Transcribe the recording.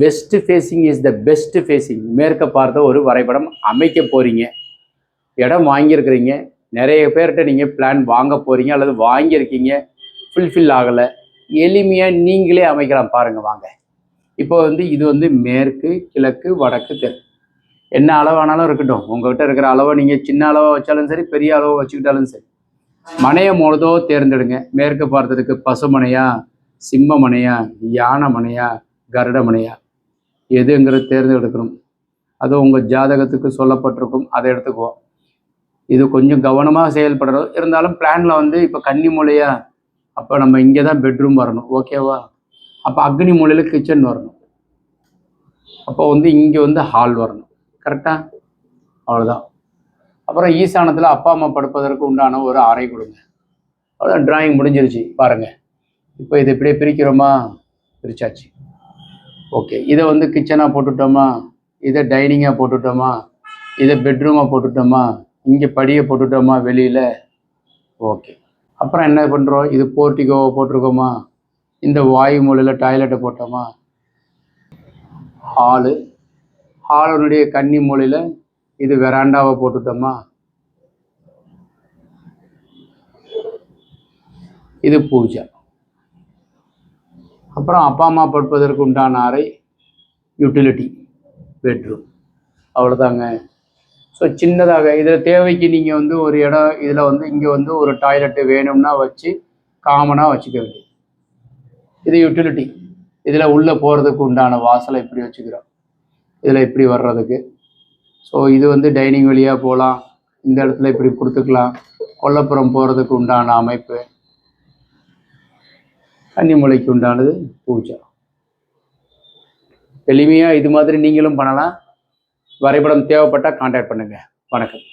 Best facing is the best facing மேற்க பார்த்த ஒரு வரைபடம் அமைக்க போகிறீங்க இடம் வாங்கியிருக்கிறீங்க. நிறைய பேர்கிட்ட நீங்கள் பிளான் வாங்க போகிறீங்க அல்லது வாங்கியிருக்கீங்க. ஃபுல்ஃபில் ஆகலை. எளிமையாக நீங்களே அமைக்கலாம். பாருங்கள் வாங்க. இப்போ வந்து இது வந்து மேற்கு கிழக்கு வடக்கு தெற்கு. என்ன அளவானாலும் இருக்கட்டும். உங்கள்கிட்ட இருக்கிற அளவை நீங்கள் சின்ன அளவாக வச்சாலும் சரி பெரிய அளவை வச்சுக்கிட்டாலும் சரி. மனையை முழுதோ தேர்ந்தெடுங்க. மேற்கு பார்த்ததுக்கு பசுமனையா சிம்ம மனையா யானை மனையா கருட மனையா எதுங்கிறத தேர்ந்தெடுக்கணும். அது உங்கள் ஜாதகத்துக்கு சொல்லப்பட்டிருக்கும். அதை எடுத்துக்குவோம் இது கொஞ்சம் கவனமாக செயல்படுறோம் இருந்தாலும் பிளானில் வந்து இப்போ கன்னி மூலையா அப்போ நம்ம இங்கே தான் பெட்ரூம் வரணும் ஓகேவா அப்போ அக்னி மூலையில் கிச்சன் வரணும். அப்போ வந்து இங்கே வந்து ஹால் வரணும். கரெக்டாக அவ்வளோதான் அப்புறம் ஈசானத்தில் அப்பா அம்மா படுப்பதற்கு உண்டான ஒரு அறை கொடுங்க. அவ்வளோ டிராயிங் முடிஞ்சிருச்சு. பாருங்கள் இப்போ இது இப்படியே பிரிக்கிறோமா? பிரிச்சாச்சு. ஓகே. இதை வந்து கிச்சனாக போட்டுட்டோமா? இதை டைனிங்காக போட்டுட்டோமா? இதை பெட்ரூமாக போட்டுட்டோமா? இங்கே படியை போட்டுட்டோமா வெளியில்? ஓகே. அப்புறம் என்ன பண்ணுறோம் இது போர்ட்டிகோவை போட்டிருக்கோமா? இந்த வாயு மூலையில் டாய்லெட்டை போட்டோமா? ஹாலு ஹாலனுடைய கன்னி மூலையில் இது வெராண்டாவை போட்டுட்டோமா? இது பூஜை. அப்புறம் அப்பா அம்மா படுப்பதற்கு உண்டான அறை யூட்டிலிட்டி பெட்ரூம் அவ்வளோதாங்க ஸோ சின்னதாக இதில் தேவைக்கு நீங்கள் வந்து ஒரு இடம் இதில் வந்து இங்கே வந்து ஒரு டாய்லெட்டு வேணும்னா வச்சு காமனாக வச்சுக்க வேண்டியது. இது யூட்டிலிட்டி இதில் உள்ளே போகிறதுக்கு உண்டான வாசலை இப்படி வச்சுக்கிறோம். இதில் இப்படி வர்றதுக்கு. ஸோ இது வந்து டைனிங் வழியாக போகலாம். இந்த இடத்துல இப்படி கொடுத்துக்கலாம். கொல்லப்புறம் போகிறதுக்கு உண்டான அமைப்பு. கன்னிமூலைக்கு உண்டானது பூஜை. எளிமையாக இது மாதிரி நீங்களும் பண்ணலாம். வரைபடம் தேவைப்பட்டால் காண்டாக்ட் பண்ணுங்கள் வணக்கம்.